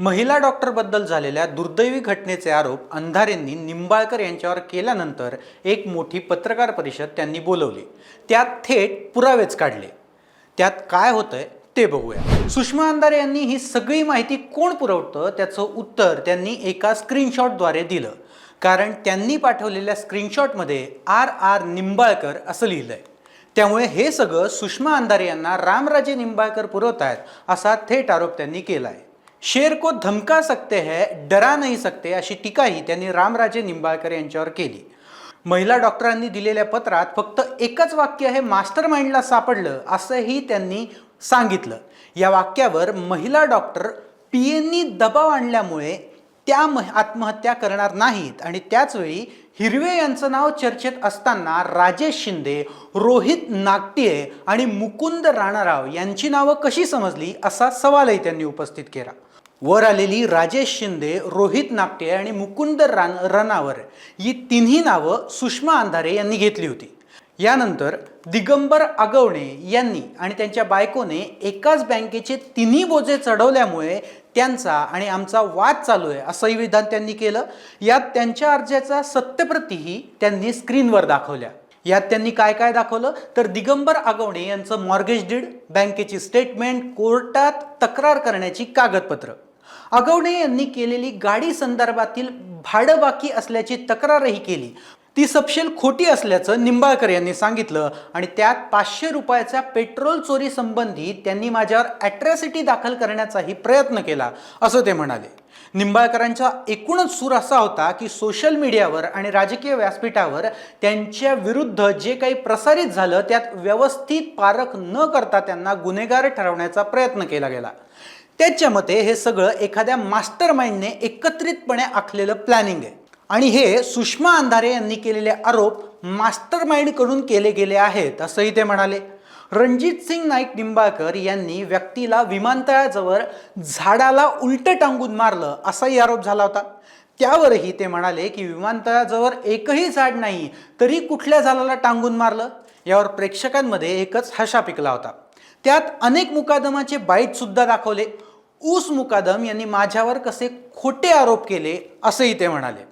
महिला डॉक्टरबद्दल झालेल्या दुर्दैवी घटनेचे आरोप अंधारेंनी निंबाळकर यांच्यावर केल्यानंतर एक मोठी पत्रकार परिषद त्यांनी बोलवली. त्यात थेट पुरावेच काढले. त्यात काय होतंय ते बघूया. सुषमा अंधारे यांनी ही सगळी माहिती कोण पुरवतं त्याचं उत्तर त्यांनी एका स्क्रीनशॉटद्वारे दिलं. कारण त्यांनी पाठवलेल्या स्क्रीनशॉटमध्ये आर आर निंबाळकर असं लिहिलंय. त्यामुळे हे सगळं सुषमा अंधारे यांना रामराजे निंबाळकर पुरवत आहेत असा थेट आरोप त्यांनी केला आहे शेर को धमका सकते है डरा नाही सकते अशी टीकाही त्यांनी रामराजे निंबाळकर यांच्यावर केली. महिला डॉक्टरांनी दिलेल्या पत्रात फक्त एकच वाक्य हे मास्टर माइंडला सापडलं असंही त्यांनी सांगितलं. या वाक्यावर महिला डॉक्टर पी एननी दबाव आणल्यामुळे त्या मह- आत्महत्या करणार नाहीत. आणि त्याचवेळी हिरवे यांचं नाव चर्चेत असताना राजेश शिंदे रोहित नागटिये आणि मुकुंद राणाराव यांची नावं कशी समजली असा सवालही त्यांनी उपस्थित केला. वर आलेली राजेश शिंदे रोहित नागटे आणि मुकुंद रान रनावर ही तिन्ही नावं सुषमा अंधारे यांनी घेतली होती. यानंतर दिगंबर आगवणे यांनी आणि त्यांच्या बायकोने एकाच बँकेचे तिन्ही बोजे चढवल्यामुळे त्यांचा आणि आमचा वाद चालू आहे असंही विधान त्यांनी केलं. यात त्यांच्या अर्जाचा सत्यप्रतीही त्यांनी स्क्रीनवर दाखवल्या. यात त्यांनी काय काय दाखवलं? तर दिगंबर आगवणे यांचं मॉर्गेज डीड बँकेची स्टेटमेंट कोर्टात तक्रार करण्याची कागदपत्र. आगवणे यांनी केलेली गाडी संदर्भातील भाडं बाकी असल्याची तक्रारही केली. ती सपशेल खोटी असल्याचं निंबाळकर यांनी सांगितलं आणि त्यात पाचशे रुपयाच्या पेट्रोल चोरी संबंधी त्यांनी माझ्यावर ॲट्रॅसिटी दाखल करण्याचाही प्रयत्न केला असं ते म्हणाले. निंबाळकरांचा एकूणच सूर असा होता की सोशल मीडियावर आणि राजकीय व्यासपीठावर त्यांच्या विरुद्ध जे काही प्रसारित झालं त्यात व्यवस्थित पारख न करता त्यांना गुन्हेगार ठरवण्याचा प्रयत्न केला गेला. त्याच्या मते हे सगळं एखाद्या मास्टर माइंडने एकत्रितपणे आखलेलं प्लॅनिंग आहे. आणि हे सुषमा अंधारे यांनी केलेले आरोप मास्टर माइंडकडून केले गेले आहेत असंही ते म्हणाले. रणजित सिंग नाईक निंबाळकर यांनी व्यक्तीला विमानतळाजवळ झाडाला उलटं टांगून मारलं असाही आरोप झाला होता. त्यावरही ते म्हणाले की विमानतळाजवळ एकही झाड नाही तरी कुठल्या झाडाला टांगून मारलं? यावर प्रेक्षकांमध्ये एकच हशा पिकला होता. त्यात अनेक मुकादमाचे बाईटसुद्धा दाखवले. ऊस मुकादम यांनी माझ्यावर कसे खोटे आरोप केले असंही ते म्हणाले.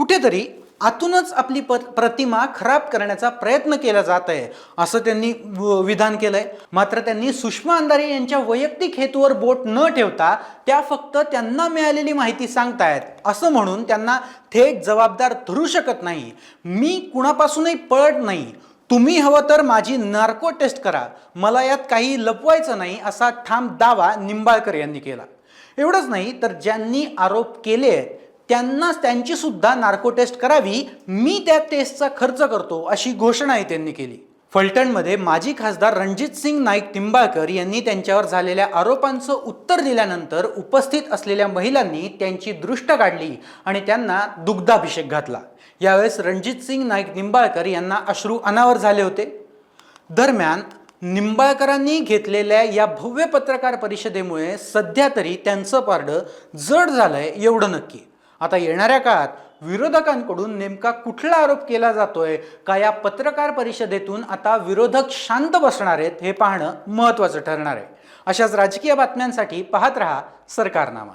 कुठेतरी आतूनच आपली प प्रतिमा खराब करण्याचा प्रयत्न केला जात आहे असं त्यांनी विधान विधान केलंय. मात्र त्यांनी सुषमा अंधारे यांच्या वैयक्तिक हेतूवर बोट न ठेवता त्या फक्त त्यांना मिळालेली माहिती सांगतायत असं म्हणून त्यांना थेट जबाबदार धरू शकत नाही. मी कुणापासूनही पळत नाही. तुम्ही हवं तर माझी नार्को टेस्ट करा. मला यात काही लपवायचं नाही असा ठाम दावा निंबाळकर यांनी केला. एवढंच नाही तर ज्यांनी आरोप केले आहेत त्यांनाच त्यांची सुद्धा नार्को टेस्ट करावी मी त्या टेस्टचा खर्च करतो अशी घोषणाही त्यांनी केली. फलटणमध्ये माजी खासदार रणजित सिंग नाईक निंबाळकर यांनी त्यांच्यावर झालेल्या आरोपांचं उत्तर दिल्यानंतर उपस्थित असलेल्या महिलांनी त्यांची दृष्ट काढली आणि त्यांना दुग्धाभिषेक घातला. यावेळेस रणजित सिंग नाईक निंबाळकर यांना अश्रू अनावर झाले होते. दरम्यान निंबाळकरांनी घेतलेल्या या भव्य पत्रकार परिषदेमुळे सध्या तरी त्यांचं पारडं जड झालंय एवढं नक्की. आता येणाऱ्या काळात विरोधकांकडून नेमका कुठला आरोप केला जातोय का या पत्रकार परिषदेतून आता विरोधक शांत बसणार आहेत हे पाहणं महत्त्वाचं ठरणार आहे. अशाच राजकीय बातम्यांसाठी पाहत रहा सरकारनामा.